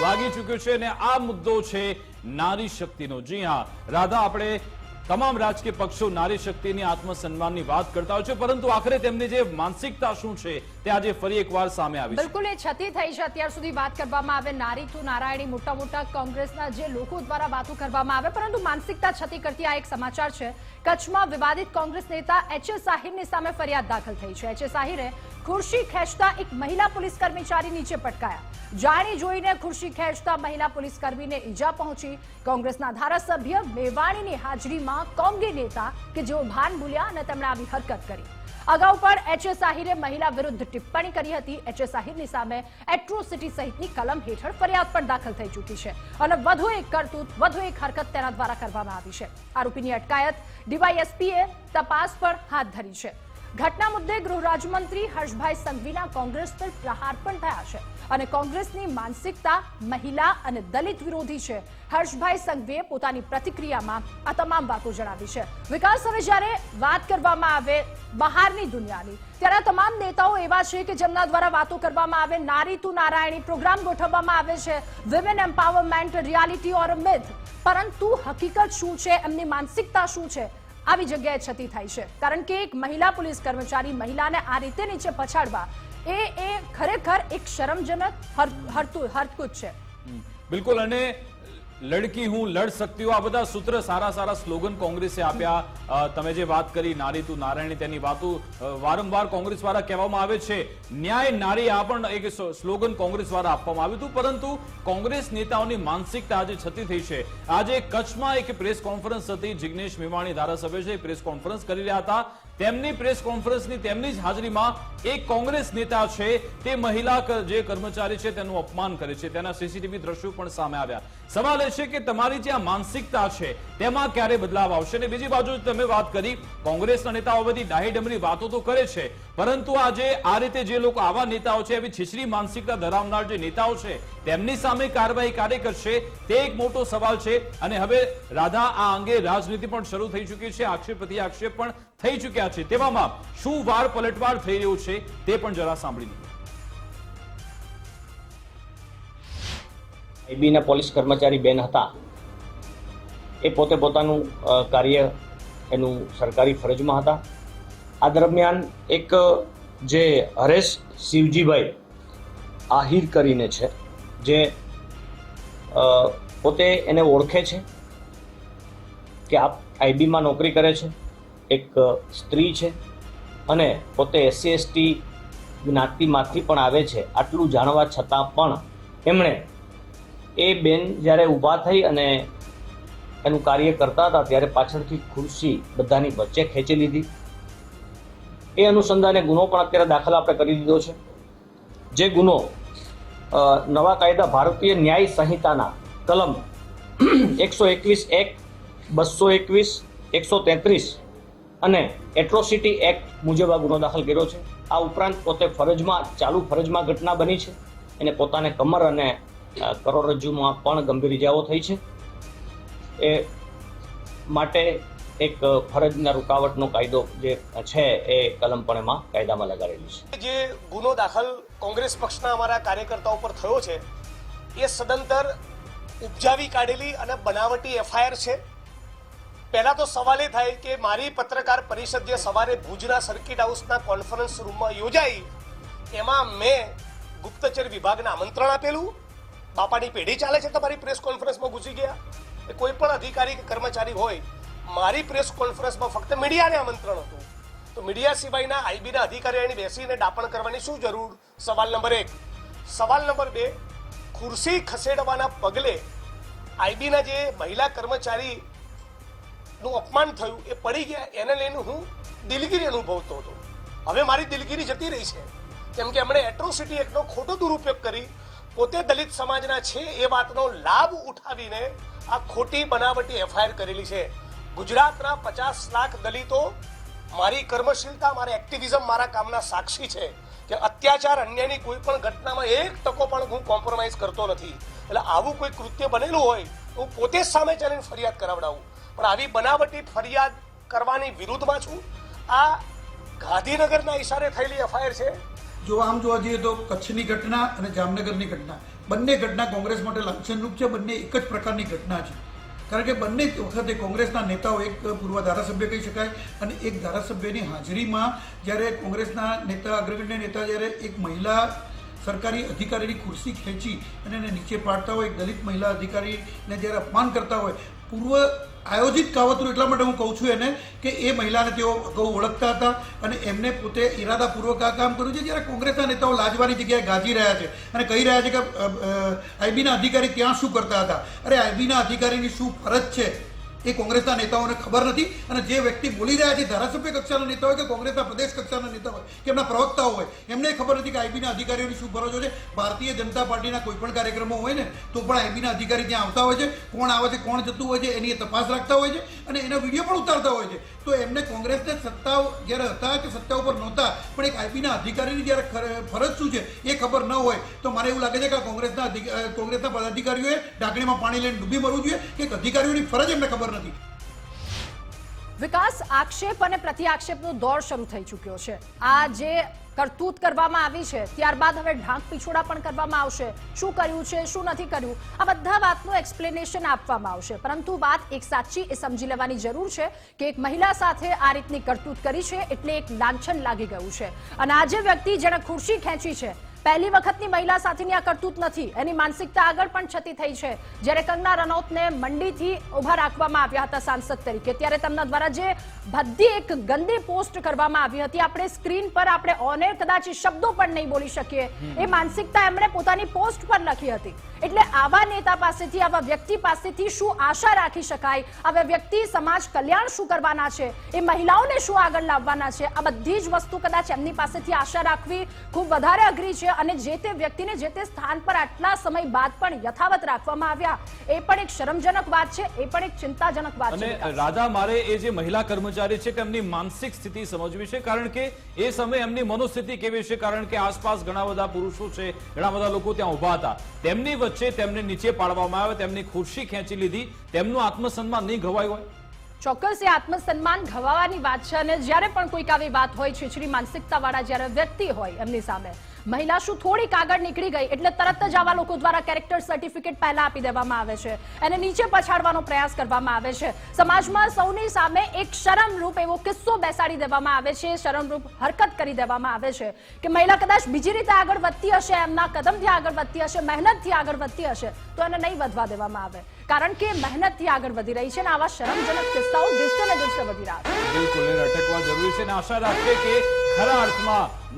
વાગી ચૂક્યો છે અને આ મુદ્દો છે નારી શક્તિનો. જી હા, રાધા, આપણે તમામ રાજકીય પક્ષો નારી શક્તિની આત્મસન્માનની વાત કરતા હોય છે, પરંતુ આખરે તેમની જે માનસિકતા શું છે તે આજે ફરી એકવાર સામે આવી બિલકુલ, એ છતી થઈ છે. અત્યાર સુધી વાત કરવામાં આવે નારી તું નારાયણી મોટા મોટા કોંગ્રેસના જે લોકો દ્વારા વાતો કરવામાં આવે, પરંતુ માનસિકતા છતી કરતી આ એક સમાચાર છે. કચ્છમાં વિવાદિત કોંગ્રેસ નેતા એચ એ સાહિરની સામે ફરિયાદ દાખલ થઈ છે. એચ એ સાહિરે ખુરશી ખેંચતા એક મહિલા પોલીસ કર્મચારી નીચે પટકાયા. જાણી જોઈને ખુરશી ખેંચતા મહિલા પોલીસ કર્મીને ઈજા પહોંચી. કોંગ્રેસના ધારાસભ્ય મેવાણીની હાજરીમાં કોંગી નેતા કે જેઓ ભાન ભૂલ્યા અને તેમણે આવી હરકત કરી. અગાઉ પણ એચએસ આહિરે મહિલા વિરુદ્ધ ટિપ્પણી કરી હતી. એચએસ સાહિરની સામે એટ્રોસિટી સહિતની કલમ હેઠળ ફરિયાદ પણ દાખલ થઈ ચૂકી છે અને વધુ એક કરતૂત, વધુ એક હરકત તેના દ્વારા કરવામાં આવી છે. આરોપીની અટકાયત ડીવાયએસપીએ તપાસ પણ હાથ ધરી છે. ઘટના મુદ્દે ગૃહ રાજ્યમંત્રી હર્ષભાઈ સંઘવીના કોંગ્રેસ પર પ્રહાર પણ થયા છે અને કોંગ્રેસની માનસિકતા, મહિલા અને દલિત વિરોધી છે. હર્ષભાઈ સંઘવીએ પોતાની પ્રતિક્રિયામાં આ તમામ વાતો જણાવી છે. વિકાસ, હવે જ્યારે વાત કરવામાં આવે બહારની દુનિયાની, ત્યારે તમામ નેતાઓ એવા છે કે જેમના દ્વારા વાતો કરવામાં આવે, નારી તું નારાયણી પ્રોગ્રામ ગોઠવવામાં આવે છે women empowerment reality or myth પરંતુ હકીકત શું છે? એમની માનસિકતા શું છે? આવી જગ્યાએ છતી થાય છે. કારણ કે એક મહિલા પોલીસ કર્મચારી મહિલાને આ રીતે નીચે પછાડવા, એ એ ખરેખર એક શરમજનક હર- હરતું હરકુદ છે. બિલકુલ, અને લડકી હું લડ શકતી આ બધા સૂત્ર સારા સારા સ્લોગન કોંગ્રેસે આપ્યા. તમે જે વાત કરી, નારી તું નારાયણી તેની વાતો વારંવાર કોંગ્રેસ દ્વારા કહેવામાં આવે છે. ન્યાય, નારી આ પણ એક સ્લોગન કોંગ્રેસ દ્વારા આપવામાં આવ્યું હતું. પરંતુ કોંગ્રેસ નેતાઓની માનસિકતા આજે છતી થઈ છે. આજે કચ્છમાં એક પ્રેસ કોન્ફરન્સ હતી. જિગ્નેશ મેવાણી ધારાસભ્ય છે. પ્રેસ કોન્ફરન્સ કરી રહ્યા હતા. તેમની પ્રેસ કોન્ફરન્સની તેમની જ હાજરીમાં એક કોંગ્રેસ નેતા છે, તે મહિલા જે કર્મચારી છે તેનું અપમાન કરે છે. તેના સીસીટીવી દ્રશ્યો પણ સામે આવ્યા. સવાલ એ છે કે તમારી જે આ માનસિકતા છે, તેમાં ક્યારે બદલાવ આવશે? અને બીજી બાજુ તમે વાત કરી, કોંગ્રેસના નેતાઓ બધી ડાહી ડમરી વાતો તો કરે છે, પરંતુ આજે આ રીતે જે લોકો આવા નેતાઓ છે, એવી છીછરી માનસિકતા ધરાવનાર જે નેતાઓ છે, તેમની સામે કાર્યવાહી કાર્ય કરશે? તે એક મોટો સવાલ છે. અને હવે રાધા, આ અંગે રાજનીતિ પણ શરૂ થઈ ચૂકી છે. આક્ષેપ પ્રતિ આક્ષેપ પણ થઈ ચૂક્યા છે. તેવામાં શું વાર પલટવાર થઈ રહ્યો છે તે પણ જરા સાંભળી લઈએ. આઈબીના પોલીસ કર્મચારી બેન હતા. એ પોતે પોતાનું કાર્ય એનું સરકારી ફરજમાં હતા. આ દરમિયાન એક, જે હરેશ શિવજીભાઈ આહિર કરીને છે, જે પોતે એને ઓળખે છે કે આ આઈબીમાં નોકરી કરે છે. એક સ્ત્રી છે અને પોતે એસસી એસટી જ્ઞાતિમાંથી પણ આવે છે, આટલું જાણવા છતાં પણ એમણે એ બેન જ્યારે ઊભા થઈ અને એનું કાર્ય કરતા હતા, ત્યારે પાછળથી ખુરશી બધાની વચ્ચે ખેંચી લીધી. એ અનુસંધાને ગુનો પણ અત્યારે દાખલ આપણે કરી દીધો છે. જે ગુનો નવા કાયદા ભારતીય ન્યાય સંહિતાના કલમ એકસો એકવીસ એક, બસો એકવીસ, એકસો તેત્રીસ અને એટ્રોસિટી એક્ટ મુજબ આ ગુનો દાખલ કર્યો છે. આ ઉપરાંત પોતે ફરજમાં, ચાલુ ફરજમાં ઘટના બની છે. એને પોતાને કમર અને કરોડરજ્જુમાં પણ ગંભીર ઇજાઓ થઈ છે. એ માટે એક ફરજના રૂકાવટનો કાયદો જે છે એ કલમ પણ એમાં કાયદામાં લગાડેલી છે. જે ગુનો દાખલ કોંગ્રેસ પક્ષના અમારા કાર્યકર્તાઓ પર થયો છે, એ સદંતર ઉપજાવી કાઢેલી અને બનાવટી એફઆઈઆર છે. પહેલા તો સવાલ એ થાય કે મારી પત્રકાર પરિષદ જે સવારે ભુજના સર્કિટ હાઉસના કોન્ફરન્સ રૂમમાં યોજાઈ, એમાં મેં ગુપ્તચર વિભાગને આમંત્રણ આપેલું. બાપાની પેઢી ચાલે છે તમારી પ્રેસ કોન્ફરન્સમાં ઘૂસી ગયા. એ કોઈ પણ અધિકારી કે કર્મચારી હોય, મારી પ્રેસ કોન્ફરન્સમાં ફક્ત મીડિયાને આમંત્રણ હતું. તો મીડિયા સિવાયના આઈબીના અધિકારીઓની બેસીને ડાપણ કરવાની શું જરૂર? સવાલ નંબર એક. સવાલ નંબર બે. ખુરશી ખસેડવાના પગલે આઈબીના જે મહિલા કર્મચારી નું અપમાન થયું, એ પડી ગયા. એને લઈને હું દિલગીરી અનુભવતો હતો. હવે મારી દિલગીરી જતી રહી છે. કેમ કે એમણે એટ્રોસિટી એક્ટનો ખોટો દુરુપયોગ કરી, પોતે દલિત સમાજના છે, એ વાતનો લાભ ઉઠાવીને આ ખોટી બનાવટી એફઆઈઆર કરેલી છે. ગુજરાતના પચાસ લાખ દલિતો મારી કર્મશીલતા, મારા એક્ટિવિઝમ મારા કામના સાક્ષી છે કે અત્યાચાર અન્યની કોઈ પણ ઘટનામાં એક ટકો પણ હું કોમ્પ્રોમાઇઝ કરતો નથી. એટલે આવું કોઈ કૃત્ય બનેલું હોય હું પોતે સામે ચાલીને ફરિયાદ કરાવડાવું. પણ આવી બનાવટી ફરિયાદ કરવાની વિરુદ્ધમાં છું. આ ગાંધીનગરના ઈશારે થયેલી એફઆઈઆર છે. જો આમ જોવા જઈએ તો કચ્છની ઘટના અને જામનગરની ઘટના, બંને ઘટના કોંગ્રેસ માટે લાંછનરૂપ છે, બંને એક જ પ્રકારની ઘટના છે. કારણ કે બંને વખતે કોંગ્રેસના નેતાઓ એક પૂર્વ ધારાસભ્ય કહી શકાય અને એક ધારાસભ્યની હાજરીમાં જ્યારે કોંગ્રેસના નેતા, અગ્રગણ્ય નેતા જ્યારે એક મહિલા સરકારી અધિકારીની ખુરશી ખેંચી અને એને નીચે પાડતા હોય દલિત મહિલા અધિકારીને જ્યારે અપમાન કરતા હોય, પૂર્વ આયોજિત કાવતરું એટલા માટે હું કહું છું એને કે એ મહિલાને તેઓ અગાઉ ઓળખતા હતા અને એમને પોતે ઇરાદાપૂર્વક આ કામ કર્યું છે. જ્યારે કોંગ્રેસના નેતાઓ લાજવાની જગ્યાએ ગાજી રહ્યા છે અને કહી રહ્યા છે કે આઈબીના અધિકારી ત્યાં શું કરતા હતા? અરે આઈબીના અધિકારીની શું ફરજ છે? એ કોંગ્રેસના નેતાઓને ખબર નથી અને જે વ્યક્તિ બોલી રહ્યા છે, ધારાસભ્ય કક્ષાના નેતા હોય કે કોંગ્રેસના પ્રદેશ કક્ષાના નેતા હોય, કે એમના પ્રવક્તાઓ હોય, એમને ખબર નથી કે આઈબીના અધિકારીઓની શું ફરજો છે. ભારતીય જનતા પાર્ટીના કોઈ પણ કાર્યક્રમો હોય ને, તો પણ આઈબીના અધિકારી ત્યાં આવતા હોય છે. કોણ આવે છે, કોણ જતું હોય છે, એની તપાસ રાખતા હોય છે અને એના વીડિયો પણ ઉતારતા હોય છે. તો એમને કોંગ્રેસને સત્તા જ્યારે હતા કે સત્તા ઉપર નહોતા, પણ એક આઈબીના અધિકારીની જ્યારે ફરજ શું છે એ ખબર ન હોય, તો મને એવું લાગે છે કે કોંગ્રેસના કોંગ્રેસના પદાધિકારીઓએ ઢાંકણીમાં પાણી લઈને ડૂબી મરવું જોઈએ કે અધિકારીઓની ફરજ એમને ખબર નથી. વિકાસ આક્ષેપ અને પ્રતિ આક્ષેપનો દોર શરૂ થઈ ચૂક્યો છે. આ જે કરતૂત કરવામાં આવી છે, ત્યારબાદ હવે ઢાંક પીછોડા પણ કરવામાં આવશે. શું કર્યું છે, શું નથી કર્યું? આ બધા વાતનું એક્સપ્લેનેશન આપવામાં આવશે. પરંતુ વાત એક સાચી એ સમજી લેવાની જરૂર છે કે એક મહિલા સાથે આ રીતની કરતૂત કરી છે એટલે એક લાંછન લાગી ગયું છે. અને આ જે વ્યક્તિ જેણે ખુરશી ખેંચી છે પહેલી વખતની મહિલા સાથેની આ કરતૂત નથી. એની માનસિકતા આગળ પણ છતી થઈ છે. જ્યારે કંગના રનૌતને મંડીથી ઊભા રાખવામાં આવ્યા હતા સાંસદ તરીકે, ત્યારે તેમના દ્વારા જે ભદ્દી એક ગંદી પોસ્ટ કરવામાં આવી હતી, આપણે સ્ક્રીન પર આપણે ઓને કદાચ શબ્દો પણ નહીં બોલી શકીએ. એ માનસિકતા એમણે પોતાની પોસ્ટ પર લખી હતી. એટલે આવા નેતા પાસેથી, આવા વ્યક્તિ પાસેથી શું આશા રાખી શકાય? આવા વ્યક્તિ, સમાજ, કલ્યાણ શું કરવાના છે? એ મહિલાઓને શું આગળ લાવવાના છે? આ બધી જ વસ્તુ કદાચ એમની પાસેથી આશા રાખવી ખૂબ વધારે અઘરી છે અને જે તે વ્યક્તિને જે તે સ્થાન પર આટલા સમય બાદ પણ યથાવત રાખવામાં આવ્યા એ પણ એક શરમજનક વાત છે એ પણ એક ચિંતાજનક વાત છે. અને રાધા મારે એ જે મહિલા કર્મચારી છે કે એમની માનસિક સ્થિતિ સમજવી છે કારણ કે એ સમયે એમની મનોસ્થિતિ કેવી છે કારણ કે આસપાસ ઘણા બધા પુરુષો છે ઘણા બધા લોકો ત્યાં ઊભા હતા. તેમની વચ્ચે તેમને નીચે પાડવામાં આવે તેમની ખુરશી ખેંચી લીધી તેમનું આત્મસન્માન નહીં ઘવાયું હોય? ચોક્કસ એ આત્મસન્માન ઘવાવાની વાત છે અને જ્યારે પણ કોઈક આવી વાત હોય છીછરી માનસિકતા વાળા જ્યારે વ્યક્તિ હોય એમની સામે મહિલા શું થોડીક આગળ નીકળી ગઈ એટલે તરત જ આવા લોકો દ્વારા કેરેક્ટર સર્ટિફિકેટ પહેલા આપી દેવામાં આવે છે એને નીચે પછાડવાનો પ્રયાસ કરવામાં આવે છે. સમાજમાં સૌની સામે એક શરમરૂપ એવો કિસ્સો બેસાડી દેવામાં આવે છે. શરમરૂપ હરકત કરી દેવામાં આવે છે કે મહિલા કદાચ બીજી રીતે આગળ વધતી હશે, એમના કદમથી આગળ વધતી હશે, મહેનતથી આગળ વધતી હશે, તો એને નહીં વધવા દેવામાં આવે. કારણ કે મહેનતથી આગળ વધી રહી છે અને આવા શરમજનક કિસ્સાઓ દિવસે ને દિવસે વધી રહ્યા છે.